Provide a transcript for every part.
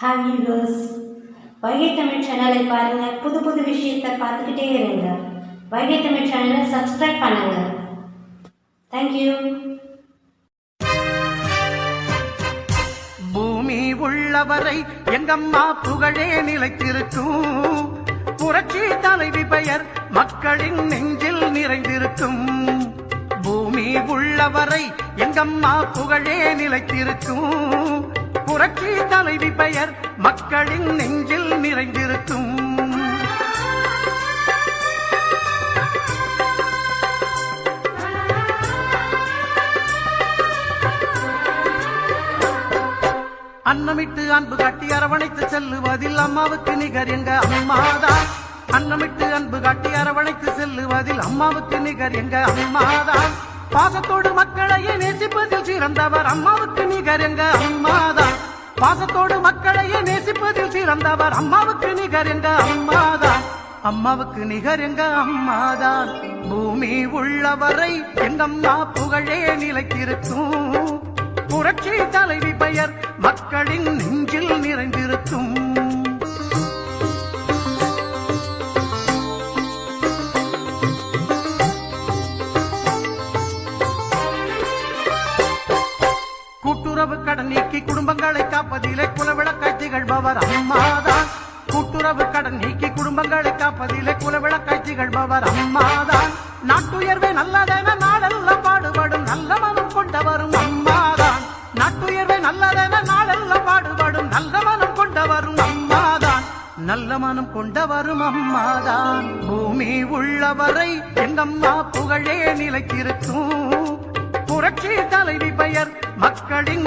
Hi viewers Vaigai Tamil சேனலை பாருங்க. புது புது விஷயத்தை பார்த்துக்கிட்டே இருங்க. வைகை தமிழ் சேனலை சப்ஸ்கிரைப் பண்ணுங்க. தேங்க்யூ பூமி உள்ளவரை எங்கம்மா புகழே நிலைத்திருக்கும். புரட்சி தலைவி பெயர் மக்களின் நெஞ்சில் நிறைந்திருக்கும். பூமி உள்ளவரை எங்கம்மா புகழே நிலைத்திருக்கும். புரட்சி தலைவி பெயர் மக்களின் நெஞ்சில் நிறைந்திருக்கும். அன்னமிட்டு அன்பு காட்டி அரவணைத்து செல்லுவதில் அம்மாவுக்கு நிகர் எங்க அம்மாதான் அன்னமிட்டு அன்பு காட்டி அரவணைத்து செல்லுவதில் அம்மாவுக்கு நிகர் எங்க அம்மாதான் பாசத்தோடு மக்களையே நேசிப்பதில் சிறந்தவர் அம்மாவுக்கு நிகர் எங்க அம்மாதான் பாசத்தோடு மக்களையே நேசிப்பதில் சிறந்தவர் அம்மாவுக்கு நிகர் எங்க அம்மாதான். அம்மாவுக்கு நிகர் எங்க அம்மாதான். பூமி உள்ளவரை எங்கம்மா புகழே நிலைத்திருக்கும். புரட்சி தலைவி பெயர் மக்களின் நெஞ்சில் நிறைந்திருக்கும் கூட்டுறவு கடன் நீக்கி குடும்பங்களை காப்பதிலே குலவிளக்காய் திகழ்பவர் அம்மாதான். கூட்டுறவு கடன் நீக்கி குடும்பங்களை காப்பதிலே குலவிளக்காய் திகழ்பவர் அம்மாதான். நாட்டுயர்வே நல்லதென நாடெல்லாம் பாடுபடும் நல்ல மனம் கொண்டவரும் அம்மாதான். நாட்டுயர்வே நல்லதென நாடெல்லாம் பாடுபடும் நல்ல மனம் கொண்டவரும் அம்மாதான். நல்ல மனம் கொண்டவரும் அம்மாதான். பூமி உள்ளவரை எங்கம்மா புகழே நிலைத்திருக்கும். புரட்சி தலைவி பெயர் மக்களின்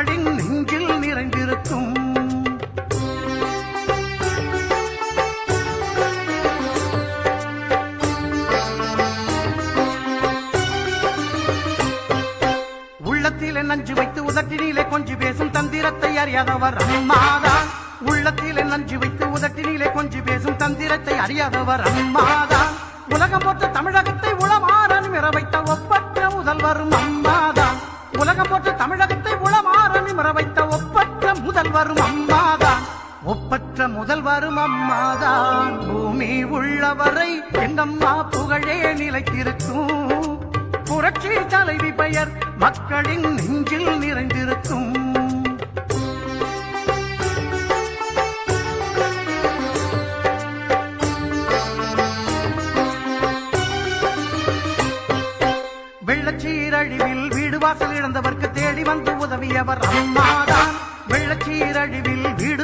மக்களின் நெஞ்சில் நிறைந்திருக்கும். உள்ளத்திலே நஞ்சு வைத்து உதட்டினிலே கொஞ்சி பேசும் தந்திரத்தை அறியாதவர் அம்மாதான் உள்ளத்திலே நஞ்சு வைத்து உதட்டினிலே கொஞ்சி பேசும் தந்திரத்தை அறியாதவர் அம்மாதான் உலகம் போட்ட தமிழகத்தை உளமாறன் நிமிர வைத்த ஒப்பற்ற முதல்வரும் அம்மாதான் உலகம் போட்ட தமிழகத்தை முதல்வரும் அம்மாதான். ஒப்பற்ற முதல்வரும் அம்மாதான். பூமி உள்ளவரை எங்கம்மா புகழே நிலைத்திருக்கும். புரட்சி தலைவி பெயர் மக்களின் நெஞ்சில் நிறைந்திருக்கும். வெள்ளச்சீரழிவில் வீடு வாசல் இழந்தவர்க்கு தேடி வந்து உதவியவர் அம்மா.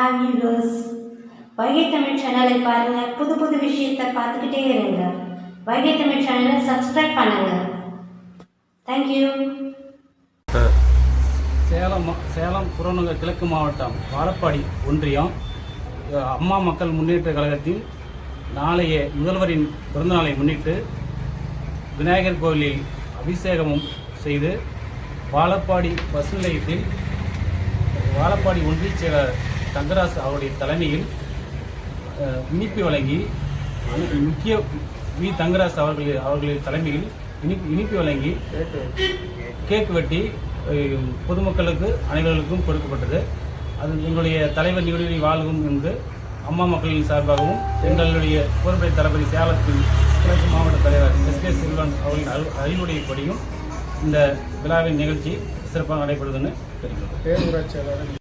ஹாய் யூவர்ஸ் வைகை தமிழ் சேனலை பாருங்க. புது புது விஷயத்தை பார்த்துக்கிட்டே இருங்க. வைகை தமிழ் சேனலை சப்ஸ்கிரைப் பண்ணுங்க. தேங்க்யூ சேலம் சேலம் புறநகர் கிழக்கு மாவட்டம் வாழப்பாடி ஒன்றியம் அம்மா மக்கள் முன்னேற்ற கழகத்தின் நாளைய முதல்வரின் பிறந்தநாளை முன்னிட்டு விநாயகர் கோவிலில் அபிஷேகமும் செய்து வாழப்பாடி பஸ் நிலையத்தில் வாழப்பாடி ஒன்றிய செயலர் தங்கராசு அவருடைய தலைமையில் இனிப்பு வழங்கி முக்கிய வி தங்கராசு அவர்கள் அவர்களின் தலைமையில் இனிப்பு இனிப்பு வழங்கி கேக் வெட்டி பொதுமக்களுக்கு அனைவர்களுக்கும் கொடுக்கப்பட்டது. அது எங்களுடைய தலைவர் நீடுழி வாழ்வும் என்று அம்மா மக்களின் சார்பாகவும் எங்களுடைய பொறுப்பை தளபதி சேலத்தின் கிழக்கு மாவட்ட தலைவர் எஸ் கே செல்வன் அவர்களின் அறி- அறிவுரைப்படியும் இந்த விழாவின் நிகழ்ச்சி சிறப்பாக நடைபெறுதுன்னு தெரிகிறது